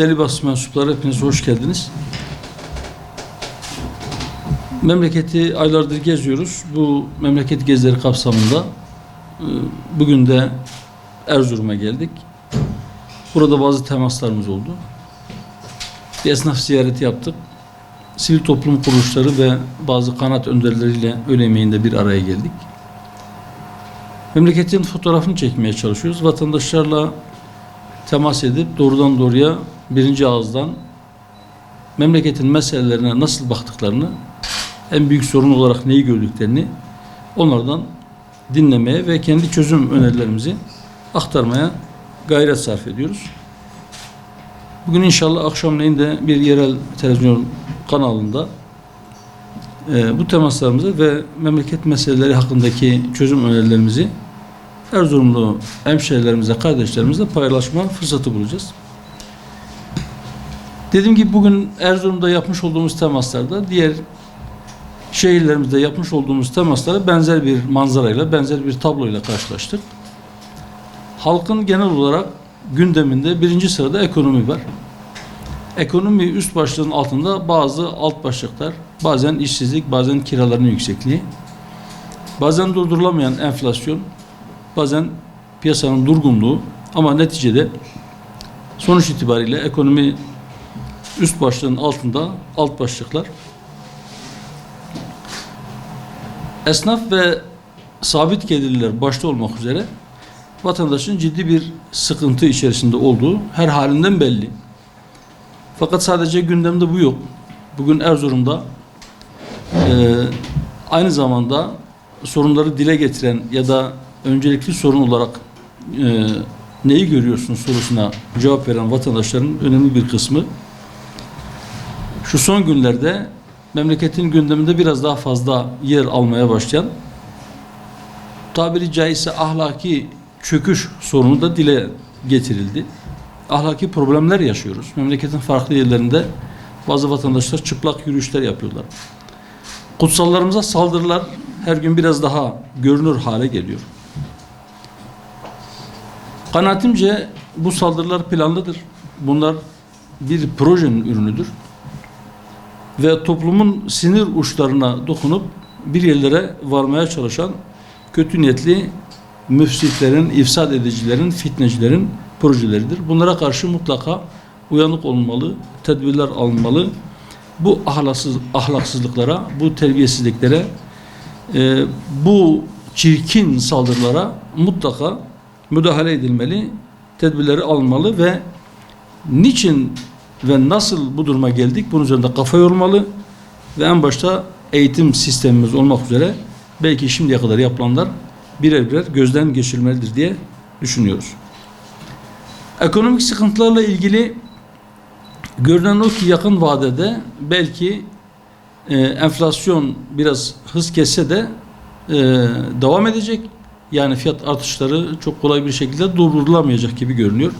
Deli basın mensupları hepiniz hoş geldiniz. Memleketi aylardır geziyoruz. Bu memleket gezileri kapsamında e, bugün de Erzurum'a geldik. Burada bazı temaslarımız oldu. Bir esnaf ziyareti yaptık. Sivil toplum kuruluşları ve bazı kanat önderleriyle öğle yemeğinde bir araya geldik. Memleketin fotoğrafını çekmeye çalışıyoruz. Vatandaşlarla temas edip doğrudan doğruya birinci ağızdan memleketin meselelerine nasıl baktıklarını, en büyük sorun olarak neyi gördüklerini onlardan dinlemeye ve kendi çözüm önerilerimizi aktarmaya gayret sarf ediyoruz. Bugün inşallah akşamleyin de bir yerel televizyon kanalında e, bu temaslarımızı ve memleket meseleleri hakkındaki çözüm önerilerimizi Erzurumlu hemşehrilerimizle, kardeşlerimizle paylaşma fırsatı bulacağız. Dediğim gibi bugün Erzurum'da yapmış olduğumuz temaslarda diğer şehirlerimizde yapmış olduğumuz temaslara benzer bir manzarayla, benzer bir tabloyla karşılaştık. Halkın genel olarak gündeminde birinci sırada ekonomi var. Ekonomi üst başlığın altında bazı alt başlıklar, bazen işsizlik, bazen kiraların yüksekliği, bazen durdurulamayan enflasyon, bazen piyasanın durgunluğu ama neticede sonuç itibariyle ekonomi üst başlığın altında alt başlıklar. Esnaf ve sabit gelirliler başta olmak üzere vatandaşın ciddi bir sıkıntı içerisinde olduğu her halinden belli. Fakat sadece gündemde bu yok. Bugün Erzurum'da e, aynı zamanda sorunları dile getiren ya da öncelikli sorun olarak e, neyi görüyorsun sorusuna cevap veren vatandaşların önemli bir kısmı şu son günlerde memleketin gündeminde biraz daha fazla yer almaya başlayan tabiri caizse ahlaki çöküş sorunu da dile getirildi. Ahlaki problemler yaşıyoruz. Memleketin farklı yerlerinde bazı vatandaşlar çıplak yürüyüşler yapıyorlar. Kutsallarımıza saldırılar her gün biraz daha görünür hale geliyor. Kanaatimce bu saldırılar planlıdır. Bunlar bir projenin ürünüdür. Ve toplumun sinir uçlarına dokunup bir yerlere varmaya çalışan kötü niyetli müfsitlerin, ifsad edicilerin, fitnecilerin projeleridir. Bunlara karşı mutlaka uyanık olmalı, tedbirler alınmalı. Bu ahlaksız, ahlaksızlıklara, bu terbiyesizliklere, e, bu çirkin saldırılara mutlaka müdahale edilmeli, tedbirleri alınmalı ve niçin ve nasıl bu duruma geldik bunun üzerinde kafa yormalı ve en başta eğitim sistemimiz olmak üzere belki şimdiye kadar yapılanlar birer birer gözden geçirilmelidir diye düşünüyoruz. Ekonomik sıkıntılarla ilgili görünen o ki yakın vadede belki e, enflasyon biraz hız kesse de e, devam edecek. Yani fiyat artışları çok kolay bir şekilde durdurulamayacak gibi görünüyor.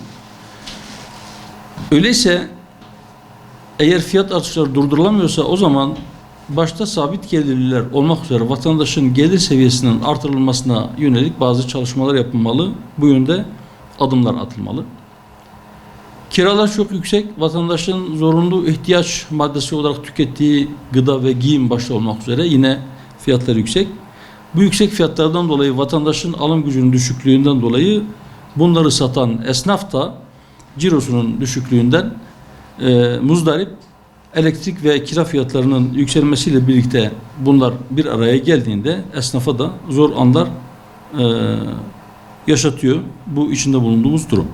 Öyleyse eğer fiyat artışları durdurulamıyorsa o zaman başta sabit gelirliler olmak üzere vatandaşın gelir seviyesinin artırılmasına yönelik bazı çalışmalar yapılmalı. Bu yönde adımlar atılmalı. Kiralar çok yüksek. Vatandaşın zorunlu ihtiyaç maddesi olarak tükettiği gıda ve giyim başta olmak üzere yine fiyatlar yüksek. Bu yüksek fiyatlardan dolayı vatandaşın alım gücünün düşüklüğünden dolayı bunları satan esnaf da cirosunun düşüklüğünden e, muzdarip elektrik ve kira fiyatlarının yükselmesiyle birlikte bunlar bir araya geldiğinde esnafa da zor anlar e, yaşatıyor bu içinde bulunduğumuz durum.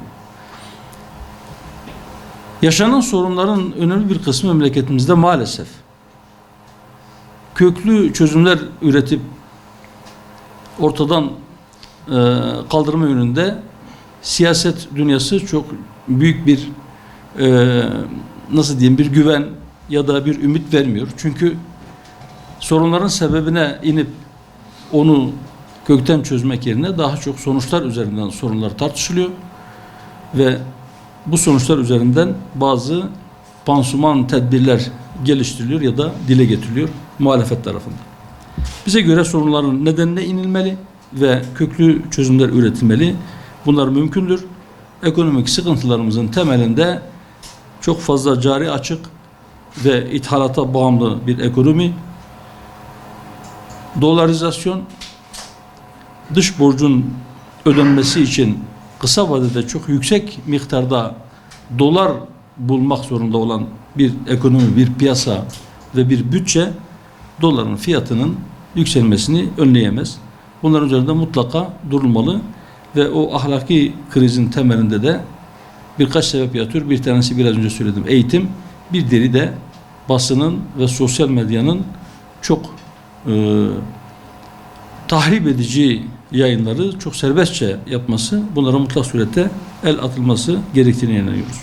Yaşanan sorunların önemli bir kısmı memleketimizde maalesef köklü çözümler üretip ortadan e, kaldırma yönünde siyaset dünyası çok büyük bir e, nasıl diyeyim bir güven ya da bir ümit vermiyor. Çünkü sorunların sebebine inip onu kökten çözmek yerine daha çok sonuçlar üzerinden sorunlar tartışılıyor ve bu sonuçlar üzerinden bazı pansuman tedbirler geliştiriliyor ya da dile getiriliyor muhalefet tarafından. Bize göre sorunların nedenine inilmeli ve köklü çözümler üretilmeli. Bunlar mümkündür. Ekonomik sıkıntılarımızın temelinde çok fazla cari açık ve ithalata bağımlı bir ekonomi, dolarizasyon, dış borcun ödenmesi için kısa vadede çok yüksek miktarda dolar bulmak zorunda olan bir ekonomi, bir piyasa ve bir bütçe doların fiyatının yükselmesini önleyemez. Bunların üzerinde mutlaka durulmalı ve o ahlaki krizin temelinde de birkaç sebep yatıyor. Bir tanesi biraz önce söyledim. Eğitim, bir deri de basının ve sosyal medyanın çok e, tahrip edici yayınları çok serbestçe yapması, bunlara mutlak surette el atılması gerektiğine inanıyoruz.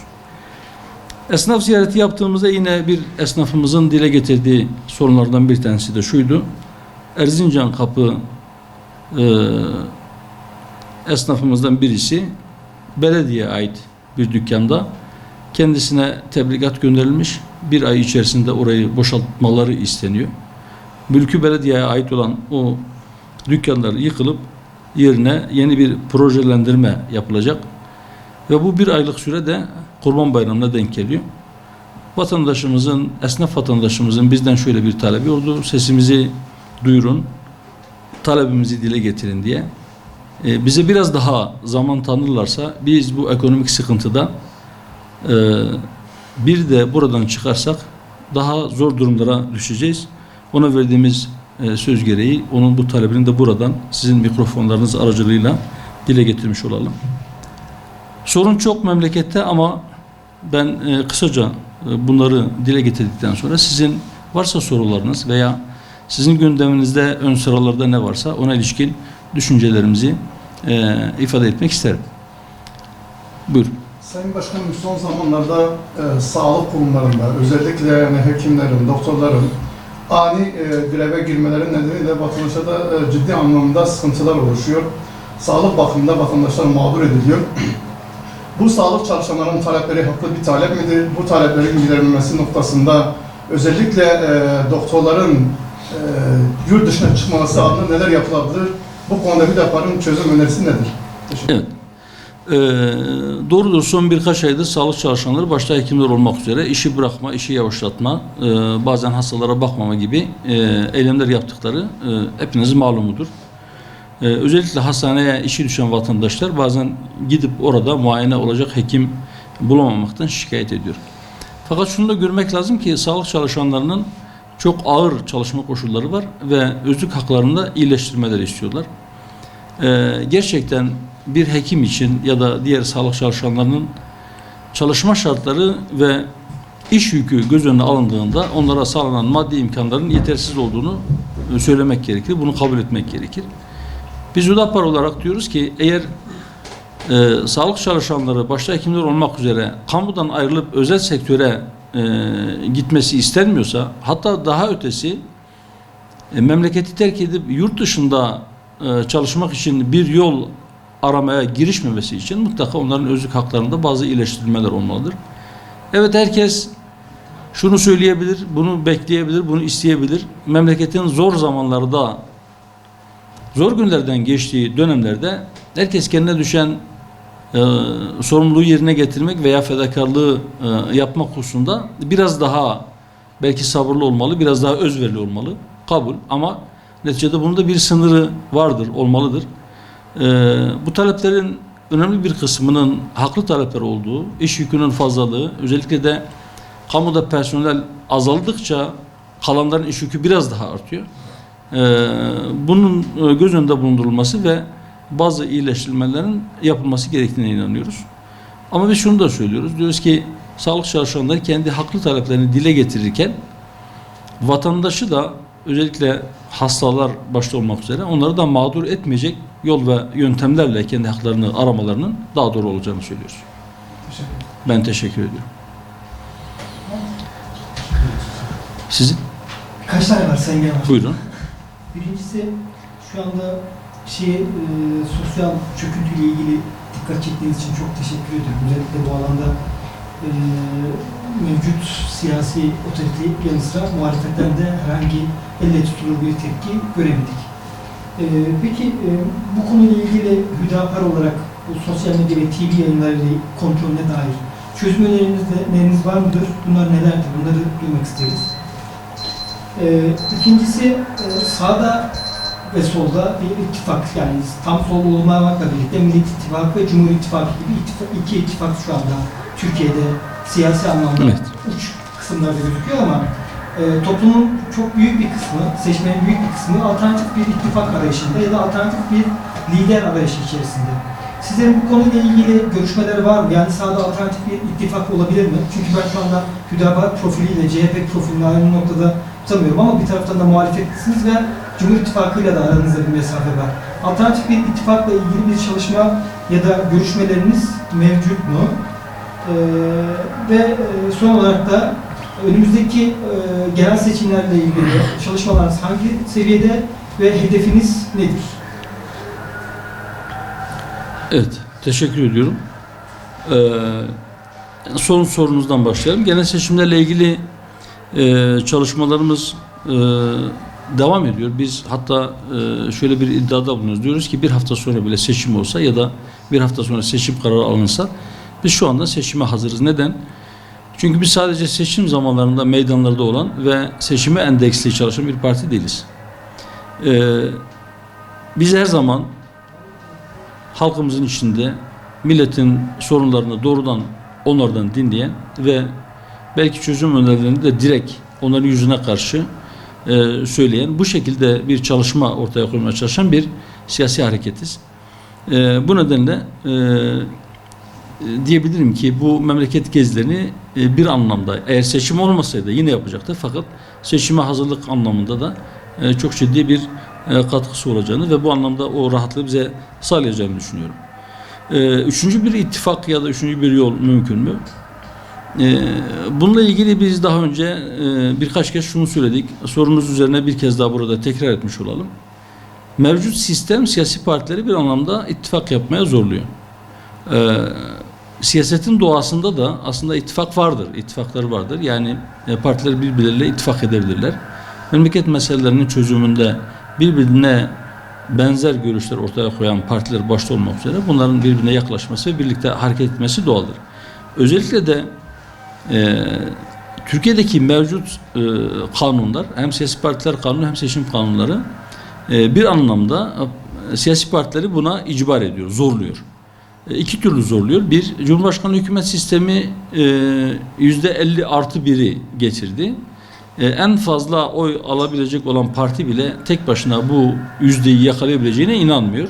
Esnaf ziyareti yaptığımızda yine bir esnafımızın dile getirdiği sorunlardan bir tanesi de şuydu. Erzincan kapı e, esnafımızdan birisi belediyeye ait bir dükkanda kendisine tebligat gönderilmiş. Bir ay içerisinde orayı boşaltmaları isteniyor. Mülkü belediyeye ait olan o dükkanlar yıkılıp yerine yeni bir projelendirme yapılacak. Ve bu bir aylık sürede Kurban Bayramı'na denk geliyor. Vatandaşımızın, esnaf vatandaşımızın bizden şöyle bir talebi oldu. Sesimizi duyurun, talebimizi dile getirin diye. Ee, bize biraz daha zaman tanırlarsa biz bu ekonomik sıkıntıda e, bir de buradan çıkarsak daha zor durumlara düşeceğiz. Ona verdiğimiz e, söz gereği onun bu talebini de buradan sizin mikrofonlarınız aracılığıyla dile getirmiş olalım. Sorun çok memlekette ama ben e, kısaca bunları dile getirdikten sonra sizin varsa sorularınız veya sizin gündeminizde ön sıralarda ne varsa ona ilişkin düşüncelerimizi e, ifade etmek isterim. Buyurun. Sayın Başkanım son zamanlarda e, sağlık kurumlarında özellikle yani hekimlerin, doktorların ani e, greve girmeleri nedeniyle vatandaşa da e, ciddi anlamda sıkıntılar oluşuyor. Sağlık bakımında vatandaşlar mağdur ediliyor. Bu sağlık çalışanlarının talepleri haklı bir talep midir? Bu taleplerin giderilmesi noktasında özellikle e, doktorların e, yurt dışına çıkması adına neler yapılabilir? Bu konuda bir deparın çözüm önerisi nedir? Evet. Ee, doğrudur son birkaç aydır sağlık çalışanları başta hekimler olmak üzere işi bırakma, işi yavaşlatma, e, bazen hastalara bakmama gibi e, eylemler yaptıkları e, hepinizin malumudur. E, özellikle hastaneye işi düşen vatandaşlar bazen gidip orada muayene olacak hekim bulamamaktan şikayet ediyor. Fakat şunu da görmek lazım ki sağlık çalışanlarının çok ağır çalışma koşulları var ve özlük haklarında iyileştirmeler istiyorlar. Ee, gerçekten bir hekim için ya da diğer sağlık çalışanlarının çalışma şartları ve iş yükü göz önüne alındığında onlara sağlanan maddi imkanların yetersiz olduğunu söylemek gerekir. Bunu kabul etmek gerekir. Biz UDAPAR olarak diyoruz ki eğer e, sağlık çalışanları başta hekimler olmak üzere kamudan ayrılıp özel sektöre e, gitmesi istenmiyorsa hatta daha ötesi e, memleketi terk edip yurt dışında e, çalışmak için bir yol aramaya girişmemesi için mutlaka onların özlük haklarında bazı iyileştirmeler olmalıdır. Evet herkes şunu söyleyebilir, bunu bekleyebilir, bunu isteyebilir. Memleketin zor zamanlarda, zor günlerden geçtiği dönemlerde herkes kendine düşen e, sorumluluğu yerine getirmek veya fedakarlığı e, yapmak hususunda biraz daha belki sabırlı olmalı, biraz daha özverili olmalı. Kabul ama neticede bunun da bir sınırı vardır, olmalıdır. E, bu taleplerin önemli bir kısmının haklı talepler olduğu, iş yükünün fazlalığı, özellikle de kamuda personel azaldıkça kalanların iş yükü biraz daha artıyor. E, bunun e, göz önünde bulundurulması ve bazı iyileştirmelerin yapılması gerektiğine inanıyoruz. Ama biz şunu da söylüyoruz. Diyoruz ki sağlık çalışanları kendi haklı taleplerini dile getirirken vatandaşı da özellikle hastalar başta olmak üzere onları da mağdur etmeyecek yol ve yöntemlerle kendi haklarını aramalarının daha doğru olacağını söylüyoruz. Teşekkür. Ben teşekkür ediyorum. Sizin? Kaç tane var Sayın Genel? Buyurun. Birincisi şu anda şey, e, sosyal çöküntüyle ilgili dikkat çektiğiniz için çok teşekkür ediyorum. Özellikle bu alanda e, mevcut siyasi otorite yanı sıra muhalefetten de herhangi elle tutulur bir tepki göremedik. E, peki e, bu konuyla ilgili Hüdapar olarak bu sosyal medya ve TV yayınları kontrolüne dair çözüm öneriniz var mıdır? Bunlar nelerdir? Bunları duymak isteriz. Ee, ikincisi e, sağda ve solda bir ittifak yani tam sol olmamakla birlikte Millet İttifakı ve Cumhur İttifakı gibi ittifak, iki ittifak şu anda Türkiye'de siyasi anlamda Evet. uç kısımlarda gözüküyor ama e, toplumun çok büyük bir kısmı, seçmenin büyük bir kısmı alternatif bir ittifak arayışında ya da alternatif bir lider arayışı içerisinde. Sizlerin bu konuyla ilgili görüşmeleri var mı? Yani sağda alternatif bir ittifak olabilir mi? Çünkü ben şu anda Hüdapar profiliyle CHP profilini aynı noktada tutamıyorum ama bir taraftan da muhalefetlisiniz ve Cumhur İttifakı'yla da aranızda bir mesafe var. Alternatif bir ittifakla ilgili bir çalışma ya da görüşmeleriniz mevcut mu? Ee, ve e, son olarak da önümüzdeki e, genel seçimlerle ilgili çalışmalarınız hangi seviyede ve hedefiniz nedir? Evet, teşekkür ediyorum. Ee, son sorunuzdan başlayalım. Genel seçimlerle ilgili e, çalışmalarımız e, devam ediyor. Biz hatta e, şöyle bir iddiada bulunuyoruz. Diyoruz ki bir hafta sonra bile seçim olsa ya da bir hafta sonra seçim kararı alınsa biz şu anda seçime hazırız. Neden? Çünkü biz sadece seçim zamanlarında meydanlarda olan ve seçime endeksli çalışan bir parti değiliz. Ee, biz her zaman halkımızın içinde milletin sorunlarını doğrudan onlardan dinleyen ve belki çözüm önerilerini de direkt onların yüzüne karşı e, söyleyen bu şekilde bir çalışma ortaya koymaya çalışan bir siyasi hareketiz. E, bu nedenle e, e, diyebilirim ki bu memleket gezilerini e, bir anlamda eğer seçim olmasaydı yine yapacaktı fakat seçime hazırlık anlamında da e, çok ciddi bir e, katkısı olacağını ve bu anlamda o rahatlığı bize sağlayacağını düşünüyorum. E, Üçüncü bir ittifak ya da üçüncü bir yol mümkün mü? E, Bununla ilgili biz daha önce e, birkaç kez şunu söyledik. Sorunuz üzerine bir kez daha burada tekrar etmiş olalım. Mevcut sistem siyasi partileri bir anlamda ittifak yapmaya zorluyor. E, Siyasetin doğasında da aslında ittifak vardır, ittifaklar vardır. Yani e, partiler birbirleriyle ittifak edebilirler. Memleket meselelerinin çözümünde birbirine benzer görüşler ortaya koyan partiler başta olmak üzere bunların birbirine yaklaşması ve birlikte hareket etmesi doğaldır. Özellikle de e, Türkiye'deki mevcut e, kanunlar hem siyasi partiler kanunu hem seçim kanunları e, bir anlamda e, siyasi partileri buna icbar ediyor, zorluyor. E, iki türlü zorluyor. Bir, Cumhurbaşkanı hükümet sistemi e, yüzde 50 artı biri getirdi. E, en fazla oy alabilecek olan parti bile tek başına bu yüzdeyi yakalayabileceğine inanmıyor.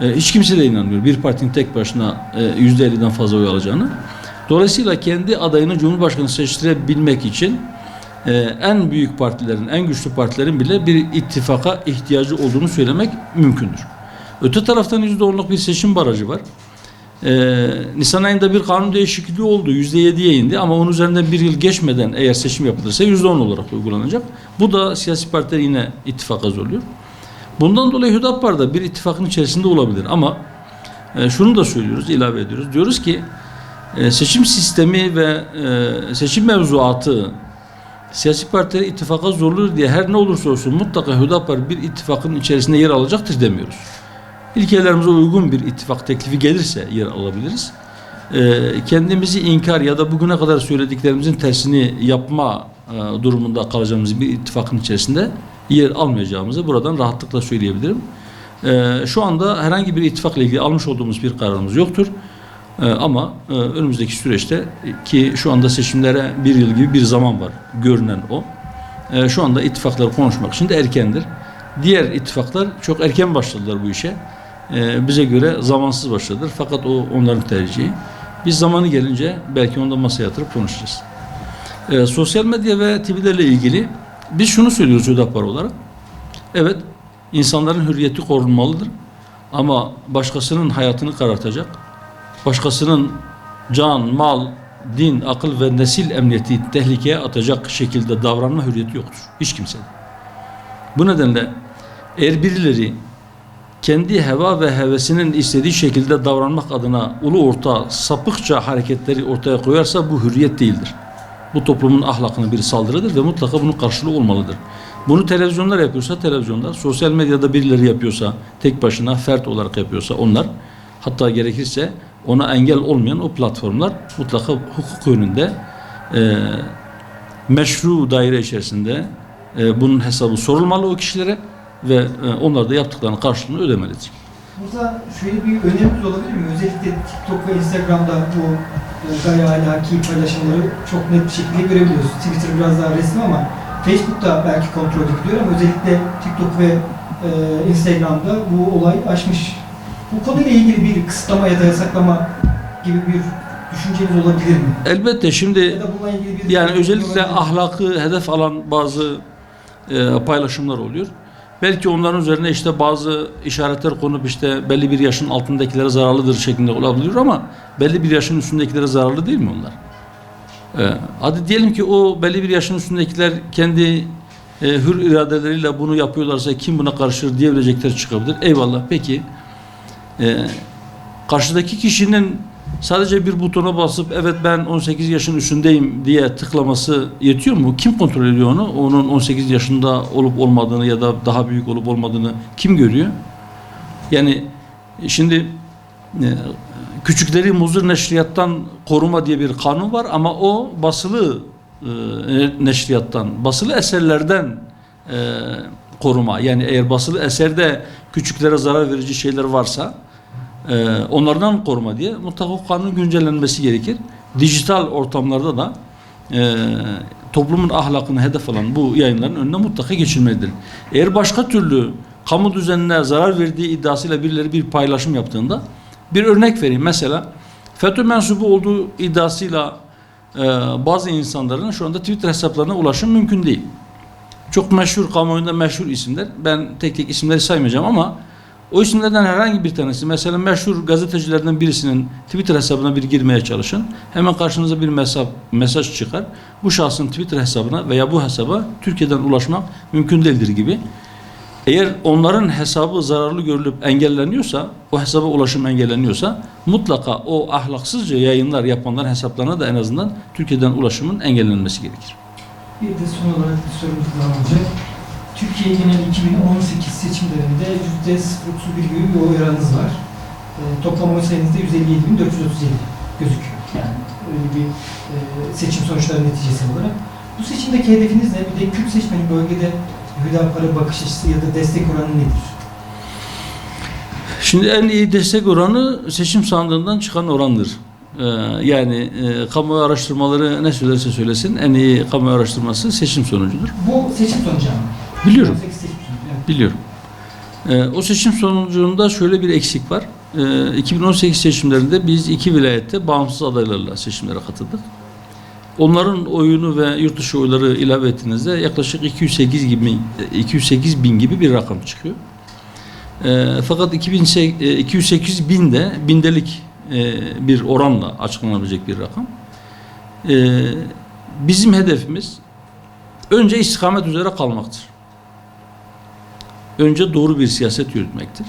E, hiç kimse de inanmıyor. Bir partinin tek başına e, yüzde 50'den fazla oy alacağını. Dolayısıyla kendi adayını Cumhurbaşkanı seçtirebilmek için e, en büyük partilerin, en güçlü partilerin bile bir ittifaka ihtiyacı olduğunu söylemek mümkündür. Öte taraftan %10'luk bir seçim barajı var. Ee, Nisan ayında bir kanun değişikliği oldu. %7'ye indi ama onun üzerinden bir yıl geçmeden eğer seçim yapılırsa %10 olarak uygulanacak. Bu da siyasi partileri yine ittifaka zorluyor. Bundan dolayı Hüdapar da bir ittifakın içerisinde olabilir ama e, şunu da söylüyoruz, ilave ediyoruz. Diyoruz ki e, seçim sistemi ve e, seçim mevzuatı siyasi partileri ittifaka zorluyor diye her ne olursa olsun mutlaka Hüdapar bir ittifakın içerisinde yer alacaktır demiyoruz. İlkelerimize uygun bir ittifak teklifi gelirse yer alabiliriz. Ee, kendimizi inkar ya da bugüne kadar söylediklerimizin tersini yapma e, durumunda kalacağımız bir ittifakın içerisinde yer almayacağımızı buradan rahatlıkla söyleyebilirim. Şu anda herhangi bir ittifakla ilgili almış olduğumuz bir kararımız yoktur. Ee, ama e, önümüzdeki süreçte e, ki şu anda seçimlere bir yıl gibi bir zaman var görünen o. E, şu anda ittifakları konuşmak için de erkendir. Diğer ittifaklar çok erken başladılar bu işe. E, bize göre zamansız başladılar. Fakat o onların tercihi. Biz zamanı gelince belki onu da masaya yatırıp konuşacağız. Sosyal medya ve TV'lerle ilgili biz şunu söylüyoruz Hüdapar olarak. Evet, insanların hürriyeti korunmalıdır. Ama başkasının hayatını karartacak, başkasının can, mal, din, akıl ve nesil emniyeti tehlikeye atacak şekilde davranma hürriyeti yoktur. Hiç kimsenin. Bu nedenle eğer birileri kendi heva ve hevesinin istediği şekilde davranmak adına ulu orta sapıkça hareketleri ortaya koyarsa bu hürriyet değildir. Bu toplumun ahlakına bir saldırıdır ve mutlaka bunun karşılığı olmalıdır. Bunu televizyonlar yapıyorsa televizyonlar, sosyal medyada birileri yapıyorsa tek başına fert olarak yapıyorsa onlar hatta gerekirse ona engel olmayan o platformlar mutlaka hukuk önünde e, meşru daire içerisinde e, bunun hesabı sorulmalı o kişilere ve e, onlar da yaptıklarının karşılığını ödemelidir. Burada şöyle bir önerimiz olabilir mi? Özellikle TikTok ve Instagram'da bu e, gayri ahlaki paylaşımları çok net bir şekilde görebiliyoruz. Twitter biraz daha resmi ama Facebook'ta belki kontrol ediliyor ama özellikle TikTok ve e, Instagram'da bu olay aşmış. Bu konuyla ilgili bir kısıtlama ya da yasaklama gibi bir düşünceniz olabilir mi? Elbette şimdi Ya Yani özellikle ahlakı hedef alan bazı e, paylaşımlar oluyor. Belki onların üzerine işte bazı işaretler konup işte belli bir yaşın altındakilere zararlıdır şeklinde olabiliyor ama belli bir yaşın üstündekilere zararlı değil mi onlar? E, hadi diyelim ki o belli bir yaşın üstündekiler kendi e, hür iradeleriyle bunu yapıyorlarsa kim buna karışır diyebilecekler çıkabilir. Eyvallah peki. E, karşıdaki kişinin sadece bir butona basıp evet ben 18 yaşın üstündeyim diye tıklaması yetiyor mu? Kim kontrol ediyor onu? Onun 18 yaşında olup olmadığını ya da daha büyük olup olmadığını kim görüyor? Yani şimdi e, küçükleri muzur neşriyattan koruma diye bir kanun var ama o basılı e, neşriyattan, basılı eserlerden e, koruma. Yani eğer basılı eserde küçüklere zarar verici şeyler varsa e, onlardan koruma diye mutlaka kanun güncellenmesi gerekir. Dijital ortamlarda da e, toplumun ahlakını hedef alan bu yayınların önüne mutlaka geçilmelidir. Eğer başka türlü kamu düzenine zarar verdiği iddiasıyla birileri bir paylaşım yaptığında bir örnek vereyim. Mesela FETÖ mensubu olduğu iddiasıyla e, bazı insanların şu anda Twitter hesaplarına ulaşım mümkün değil. Çok meşhur, kamuoyunda meşhur isimler. Ben tek tek isimleri saymayacağım ama o isimlerden herhangi bir tanesi, mesela meşhur gazetecilerden birisinin Twitter hesabına bir girmeye çalışın. Hemen karşınıza bir mesaj, mesaj çıkar. Bu şahsın Twitter hesabına veya bu hesaba Türkiye'den ulaşmak mümkün değildir gibi. Eğer onların hesabı zararlı görülüp engelleniyorsa, o hesaba ulaşım engelleniyorsa mutlaka o ahlaksızca yayınlar yapanların hesaplarına da en azından Türkiye'den ulaşımın engellenmesi gerekir. Bir de son olarak bir sorumuz daha olacak. Türkiye genel 2018 seçimlerinde %0.31 gibi bir oy oranınız var. E, toplam oy sayınız da 157.437 gözüküyor. Yani öyle bir e, seçim sonuçları neticesi olarak. Bu seçimdeki hedefiniz ne? Bir de Kürt seçmenin bölgede Hüdapar'a bakış açısı ya da destek oranı nedir? Şimdi en iyi destek oranı seçim sandığından çıkan orandır. Ee, yani e, kamuoyu araştırmaları ne söylerse söylesin en iyi kamuoyu araştırması seçim sonucudur. Bu seçim sonucu ama. Biliyorum. 18 seçim sonucu. Evet. Biliyorum. Ee, o seçim sonucunda şöyle bir eksik var. Ee, 2018 seçimlerinde biz iki vilayette bağımsız adaylarla seçimlere katıldık. Onların oyunu ve yurt dışı oyları ilave ettiğinizde yaklaşık 208 gibi 208 bin gibi bir rakam çıkıyor. Ee, fakat 2008, e, 208 bin de bindelik e, bir oranla açıklanabilecek bir rakam. Ee, bizim hedefimiz önce istikamet üzere kalmaktır önce doğru bir siyaset yürütmektir.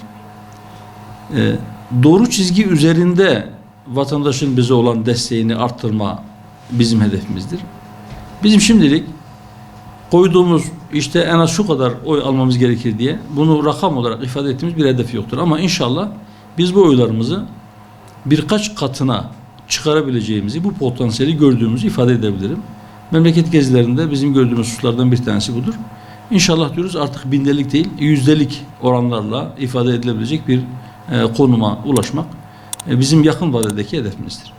Ee, doğru çizgi üzerinde vatandaşın bize olan desteğini arttırma bizim hedefimizdir. Bizim şimdilik koyduğumuz işte en az şu kadar oy almamız gerekir diye bunu rakam olarak ifade ettiğimiz bir hedef yoktur. Ama inşallah biz bu oylarımızı birkaç katına çıkarabileceğimizi, bu potansiyeli gördüğümüzü ifade edebilirim. Memleket gezilerinde bizim gördüğümüz hususlardan bir tanesi budur. İnşallah diyoruz artık bindelik değil, yüzdelik oranlarla ifade edilebilecek bir e, konuma ulaşmak e, bizim yakın vadedeki hedefimizdir.